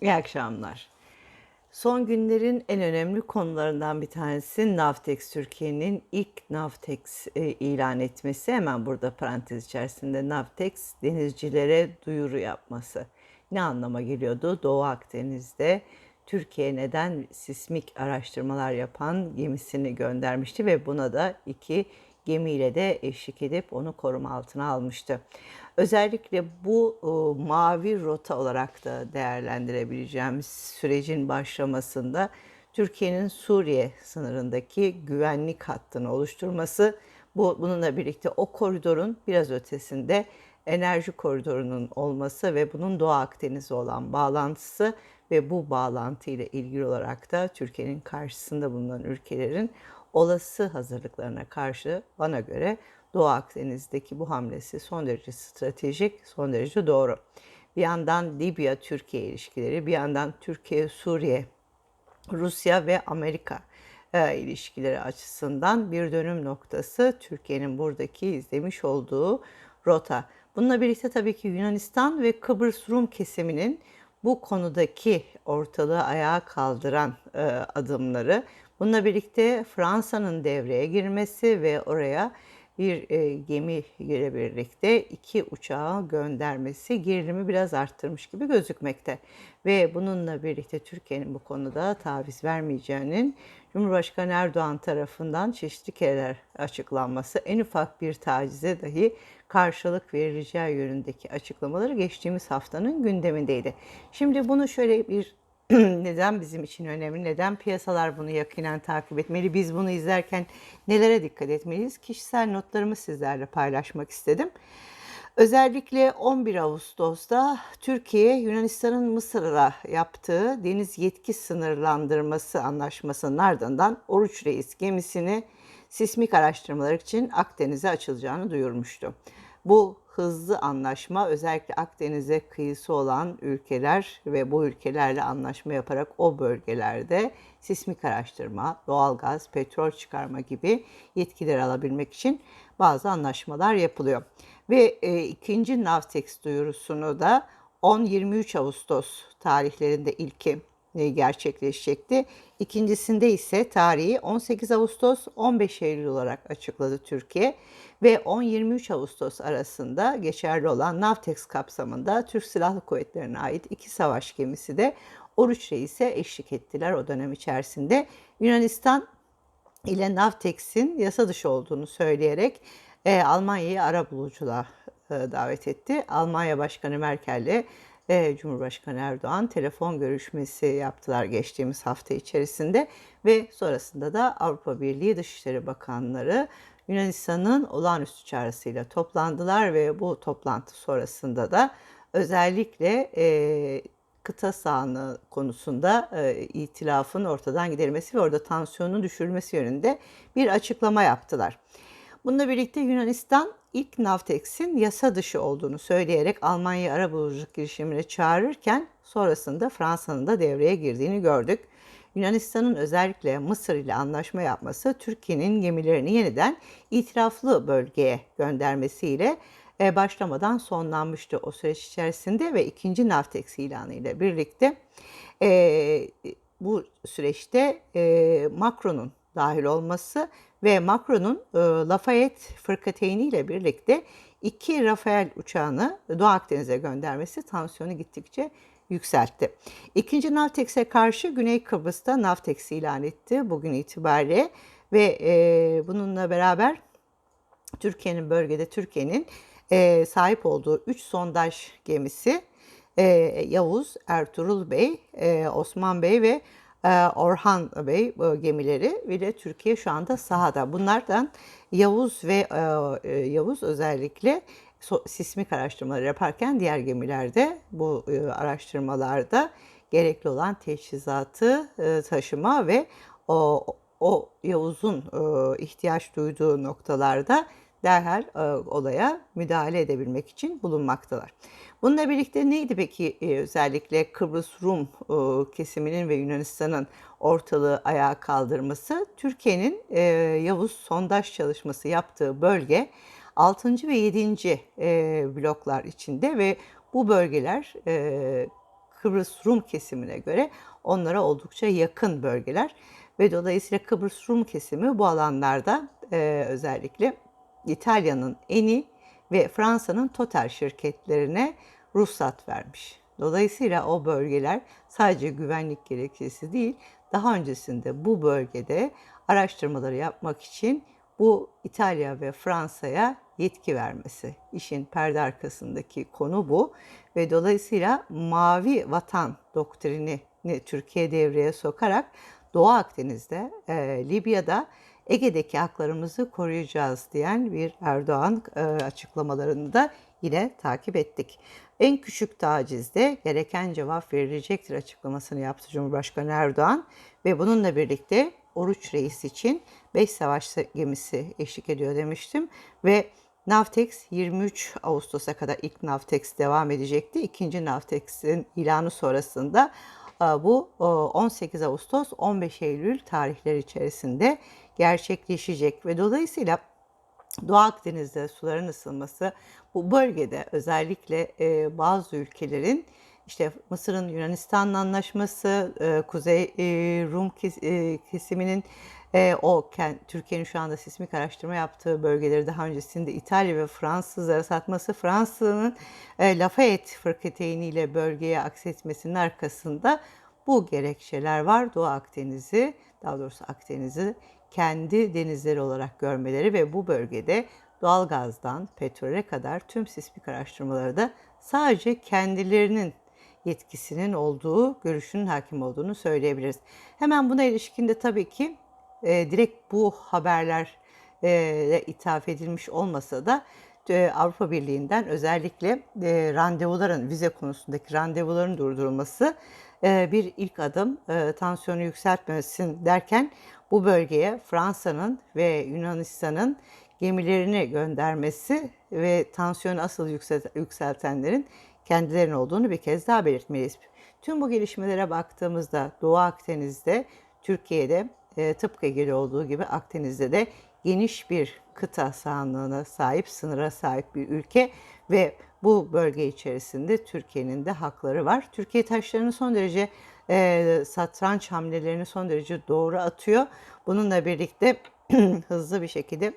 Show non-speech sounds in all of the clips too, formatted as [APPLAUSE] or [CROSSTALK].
İyi akşamlar. Son günlerin en önemli konularından bir tanesi Navtex Türkiye'nin ilk Navtex e, ilan etmesi. Hemen burada parantez içerisinde Navtex denizcilere duyuru yapması. Ne anlama geliyordu? Doğu Akdeniz'de Türkiye neden sismik araştırmalar yapan gemisini göndermişti ve buna da iki gemiyle de eşlik edip onu koruma altına almıştı. Özellikle bu e, mavi rota olarak da değerlendirebileceğimiz sürecin başlamasında Türkiye'nin Suriye sınırındaki güvenlik hattını oluşturması, bu bununla birlikte o koridorun biraz ötesinde enerji koridorunun olması ve bunun Doğu Akdeniz'e olan bağlantısı ve bu bağlantı ile ilgili olarak da Türkiye'nin karşısında bulunan ülkelerin olası hazırlıklarına karşı bana göre Doğu Akdeniz'deki bu hamlesi son derece stratejik, son derece doğru. Bir yandan Libya-Türkiye ilişkileri, bir yandan Türkiye-Suriye, Rusya ve Amerika e, ilişkileri açısından bir dönüm noktası Türkiye'nin buradaki izlemiş olduğu rota. Bununla birlikte tabii ki Yunanistan ve Kıbrıs Rum kesiminin bu konudaki ortalığı ayağa kaldıran e, adımları, bununla birlikte Fransa'nın devreye girmesi ve oraya bir e, gemi ile birlikte iki uçağı göndermesi gerilimi biraz arttırmış gibi gözükmekte. Ve bununla birlikte Türkiye'nin bu konuda taviz vermeyeceğinin Cumhurbaşkanı Erdoğan tarafından çeşitli kereler açıklanması, en ufak bir tacize dahi karşılık verileceği yönündeki açıklamaları geçtiğimiz haftanın gündemindeydi. Şimdi bunu şöyle bir [CLEARS THROAT] neden bizim için önemli, neden piyasalar bunu yakinen takip etmeli, biz bunu izlerken nelere dikkat etmeliyiz? Kişisel notlarımı sizlerle paylaşmak istedim. Özellikle 11 Ağustos'ta Türkiye Yunanistan'ın Mısır'a yaptığı deniz yetki sınırlandırması anlaşmasının ardından Oruç Reis gemisini sismik araştırmalar için Akdeniz'e açılacağını duyurmuştu. Bu hızlı anlaşma özellikle Akdeniz'e kıyısı olan ülkeler ve bu ülkelerle anlaşma yaparak o bölgelerde sismik araştırma, doğalgaz, petrol çıkarma gibi yetkiler alabilmek için bazı anlaşmalar yapılıyor. Ve e, ikinci Navtex duyurusunu da 10-23 Ağustos tarihlerinde ilki gerçekleşecekti. İkincisinde ise tarihi 18 Ağustos 15 Eylül olarak açıkladı Türkiye ve 10-23 Ağustos arasında geçerli olan Navtex kapsamında Türk Silahlı Kuvvetleri'ne ait iki savaş gemisi de Oruç Reis'e eşlik ettiler o dönem içerisinde. Yunanistan ile Navtex'in yasa dışı olduğunu söyleyerek e, Almanya'yı ara buluculuğa e, davet etti. Almanya Başkanı Merkel'le ve Cumhurbaşkanı Erdoğan telefon görüşmesi yaptılar geçtiğimiz hafta içerisinde ve sonrasında da Avrupa Birliği Dışişleri Bakanları Yunanistan'ın olağanüstü çağrısıyla toplandılar ve bu toplantı sonrasında da özellikle e, kıta sahanlığı konusunda e, itilafın ortadan giderilmesi ve orada tansiyonun düşürülmesi yönünde bir açıklama yaptılar. Bununla birlikte Yunanistan ilk Navtex'in yasa dışı olduğunu söyleyerek Almanya arabuluculuk girişimine çağırırken sonrasında Fransa'nın da devreye girdiğini gördük. Yunanistan'ın özellikle Mısır ile anlaşma yapması Türkiye'nin gemilerini yeniden itiraflı bölgeye göndermesiyle e, başlamadan sonlanmıştı o süreç içerisinde ve ikinci Navtex ilanı ile birlikte e, bu süreçte e, Macron'un dahil olması ve Macron'un e, Lafayette fırkateyni ile birlikte iki Rafael uçağını Doğu Akdeniz'e göndermesi tansiyonu gittikçe yükseltti. İkinci Navtex'e karşı Güney Kıbrıs'ta Navtex ilan etti bugün itibariyle ve e, bununla beraber Türkiye'nin bölgede Türkiye'nin e, sahip olduğu 3 sondaj gemisi e, Yavuz, Ertuğrul Bey, Osman Bey ve Orhan Bey gemileri ve Türkiye şu anda sahada. Bunlardan Yavuz ve e, e, Yavuz özellikle sismik araştırmaları yaparken diğer gemilerde bu araştırmalarda gerekli olan teçhizatı taşıma ve o, o Yavuz'un ihtiyaç duyduğu noktalarda derhal olaya müdahale edebilmek için bulunmaktalar. Bununla birlikte neydi peki e, özellikle Kıbrıs Rum e, kesiminin ve Yunanistan'ın ortalığı ayağa kaldırması? Türkiye'nin e, Yavuz sondaj çalışması yaptığı bölge 6. ve 7. bloklar içinde ve bu bölgeler Kıbrıs Rum kesimine göre onlara oldukça yakın bölgeler ve dolayısıyla Kıbrıs Rum kesimi bu alanlarda e, özellikle İtalya'nın Eni ve Fransa'nın Total şirketlerine ruhsat vermiş. Dolayısıyla o bölgeler sadece güvenlik gerekçesi değil, daha öncesinde bu bölgede araştırmaları yapmak için bu İtalya ve Fransa'ya yetki vermesi. İşin perde arkasındaki konu bu ve dolayısıyla mavi vatan doktrini Türkiye devreye sokarak Doğu Akdeniz'de, e, Libya'da Ege'deki haklarımızı koruyacağız diyen bir Erdoğan e, açıklamalarını da yine takip ettik. En küçük tacizde gereken cevap verilecektir açıklamasını yaptı Cumhurbaşkanı Erdoğan ve bununla birlikte Oruç Reis için 5 savaş gemisi eşlik ediyor demiştim ve Navtex 23 Ağustos'a kadar ilk Navtex devam edecekti. İkinci Navtex'in ilanı sonrasında e, bu 18 Ağustos 15 Eylül tarihleri içerisinde gerçekleşecek ve dolayısıyla Doğu Akdeniz'de suların ısınması bu bölgede özellikle e, bazı ülkelerin işte Mısır'ın Yunanistan'la anlaşması, e, Kuzey e, Rum kes, e, kesiminin e, o Türkiye'nin şu anda sismik araştırma yaptığı bölgeleri daha öncesinde İtalya ve Fransızlara satması, Fransa'nın e, Lafayette fırkateyniyle bölgeye aksetmesinin arkasında bu gerekçeler var. Doğu Akdeniz'i, daha doğrusu Akdeniz'i kendi denizleri olarak görmeleri ve bu bölgede doğal gazdan petrole kadar tüm sismik araştırmaları da sadece kendilerinin yetkisinin olduğu, görüşünün hakim olduğunu söyleyebiliriz. Hemen buna ilişkin de tabii ki e, direkt bu haberler e, ithaf edilmiş olmasa da Avrupa Birliği'nden özellikle e, randevuların, vize konusundaki randevuların durdurulması e, bir ilk adım. E, tansiyonu yükseltmesin derken bu bölgeye Fransa'nın ve Yunanistan'ın gemilerini göndermesi ve tansiyonu asıl yükseltenlerin kendilerinin olduğunu bir kez daha belirtmeliyiz. Tüm bu gelişmelere baktığımızda Doğu Akdeniz'de, Türkiye'de e, tıpkı Ege'de olduğu gibi Akdeniz'de de geniş bir kıta sahanlığına sahip, sınıra sahip bir ülke ve bu bölge içerisinde Türkiye'nin de hakları var. Türkiye taşlarını son derece e, satranç hamlelerini son derece doğru atıyor. Bununla birlikte [CLEARS THROAT] hızlı bir şekilde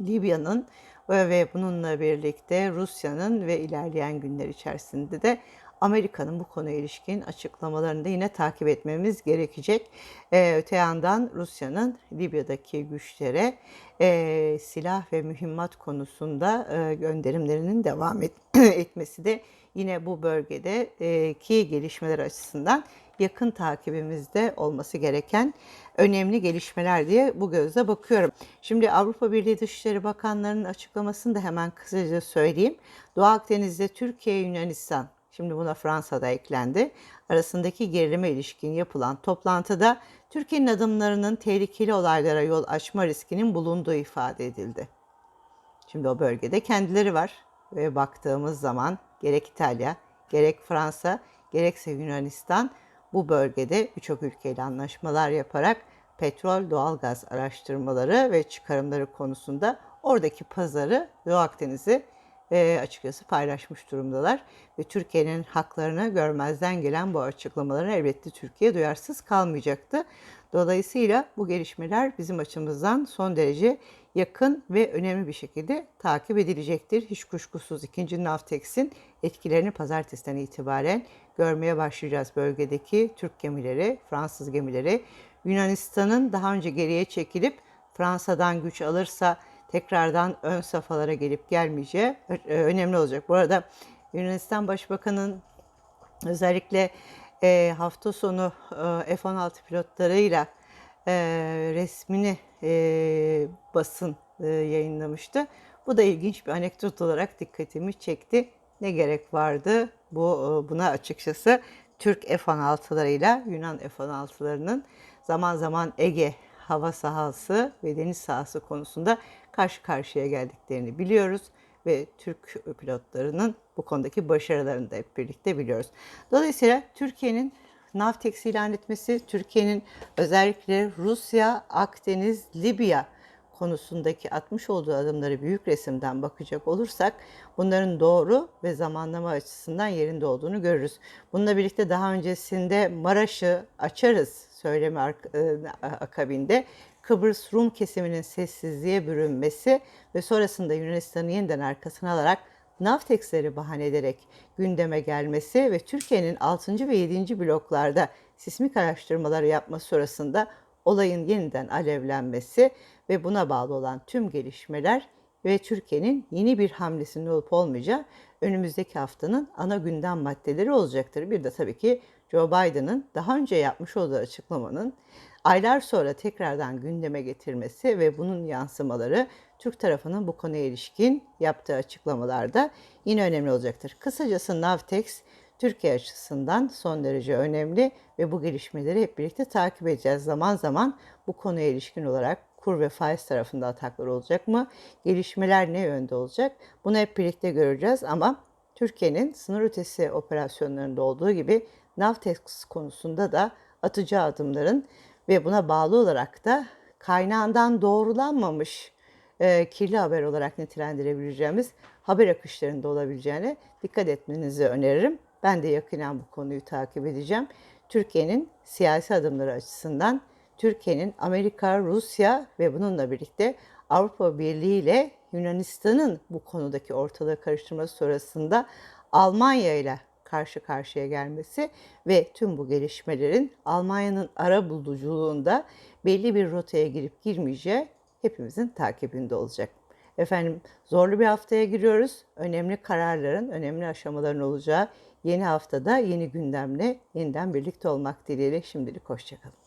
Libya'nın ve bununla birlikte Rusya'nın ve ilerleyen günler içerisinde de Amerika'nın bu konuya ilişkin açıklamalarını da yine takip etmemiz gerekecek. Ee, öte yandan Rusya'nın Libya'daki güçlere e, silah ve mühimmat konusunda e, gönderimlerinin devam et, [CLEARS THROAT] etmesi de yine bu bölgedeki gelişmeler açısından yakın takibimizde olması gereken önemli gelişmeler diye bu gözle bakıyorum. Şimdi Avrupa Birliği Dışişleri Bakanlarının açıklamasını da hemen kısaca söyleyeyim. Doğu Akdeniz'de Türkiye, Yunanistan, şimdi buna Fransa da eklendi. Arasındaki gerilime ilişkin yapılan toplantıda Türkiye'nin adımlarının tehlikeli olaylara yol açma riskinin bulunduğu ifade edildi. Şimdi o bölgede kendileri var ve baktığımız zaman gerek İtalya, gerek Fransa, gerekse Yunanistan bu bölgede birçok ülkeyle anlaşmalar yaparak petrol, doğalgaz araştırmaları ve çıkarımları konusunda oradaki pazarı Doğu Akdeniz'i e, açıkçası paylaşmış durumdalar. Ve Türkiye'nin haklarını görmezden gelen bu açıklamalara elbette Türkiye duyarsız kalmayacaktı. Dolayısıyla bu gelişmeler bizim açımızdan son derece yakın ve önemli bir şekilde takip edilecektir. Hiç kuşkusuz ikinci Navtex'in etkilerini pazartesiden itibaren görmeye başlayacağız bölgedeki Türk gemileri, Fransız gemileri. Yunanistan'ın daha önce geriye çekilip Fransa'dan güç alırsa tekrardan ön safhalara gelip gelmeyeceği e, önemli olacak. Bu arada Yunanistan Başbakanı'nın özellikle e, hafta sonu e, F-16 pilotlarıyla resmini basın yayınlamıştı. Bu da ilginç bir anekdot olarak dikkatimi çekti. Ne gerek vardı bu buna açıkçası Türk F-16'larıyla Yunan F-16'larının zaman zaman Ege hava sahası ve deniz sahası konusunda karşı karşıya geldiklerini biliyoruz ve Türk pilotlarının bu konudaki başarılarını da hep birlikte biliyoruz. Dolayısıyla Türkiye'nin Navtex ilan etmesi, Türkiye'nin özellikle Rusya, Akdeniz, Libya konusundaki atmış olduğu adımları büyük resimden bakacak olursak bunların doğru ve zamanlama açısından yerinde olduğunu görürüz. Bununla birlikte daha öncesinde Maraş'ı açarız söylemi ark- e, akabinde Kıbrıs Rum kesiminin sessizliğe bürünmesi ve sonrasında Yunanistan'ı yeniden arkasına alarak Navtex'leri bahane ederek gündeme gelmesi ve Türkiye'nin 6. ve 7. bloklarda sismik araştırmaları yapması sonrasında olayın yeniden alevlenmesi ve buna bağlı olan tüm gelişmeler ve Türkiye'nin yeni bir hamlesinin olup olmayacağı önümüzdeki haftanın ana gündem maddeleri olacaktır. Bir de tabii ki Joe Biden'ın daha önce yapmış olduğu açıklamanın aylar sonra tekrardan gündeme getirmesi ve bunun yansımaları Türk tarafının bu konuya ilişkin yaptığı açıklamalarda yine önemli olacaktır. Kısacası Navtex Türkiye açısından son derece önemli ve bu gelişmeleri hep birlikte takip edeceğiz. Zaman zaman bu konuya ilişkin olarak kur ve faiz tarafında ataklar olacak mı? Gelişmeler ne yönde olacak? Bunu hep birlikte göreceğiz ama Türkiye'nin sınır ötesi operasyonlarında olduğu gibi Navtex konusunda da atacağı adımların ve buna bağlı olarak da kaynağından doğrulanmamış e, kirli haber olarak nitelendirebileceğimiz haber akışlarında olabileceğine dikkat etmenizi öneririm. Ben de yakinen bu konuyu takip edeceğim. Türkiye'nin siyasi adımları açısından Türkiye'nin Amerika, Rusya ve bununla birlikte Avrupa Birliği ile Yunanistan'ın bu konudaki ortalığı karıştırması sonrasında Almanya ile karşı karşıya gelmesi ve tüm bu gelişmelerin Almanya'nın ara buluculuğunda belli bir rotaya girip girmeyeceği hepimizin takibinde olacak. Efendim zorlu bir haftaya giriyoruz. Önemli kararların, önemli aşamaların olacağı yeni haftada yeni gündemle yeniden birlikte olmak dileğiyle şimdilik hoşçakalın.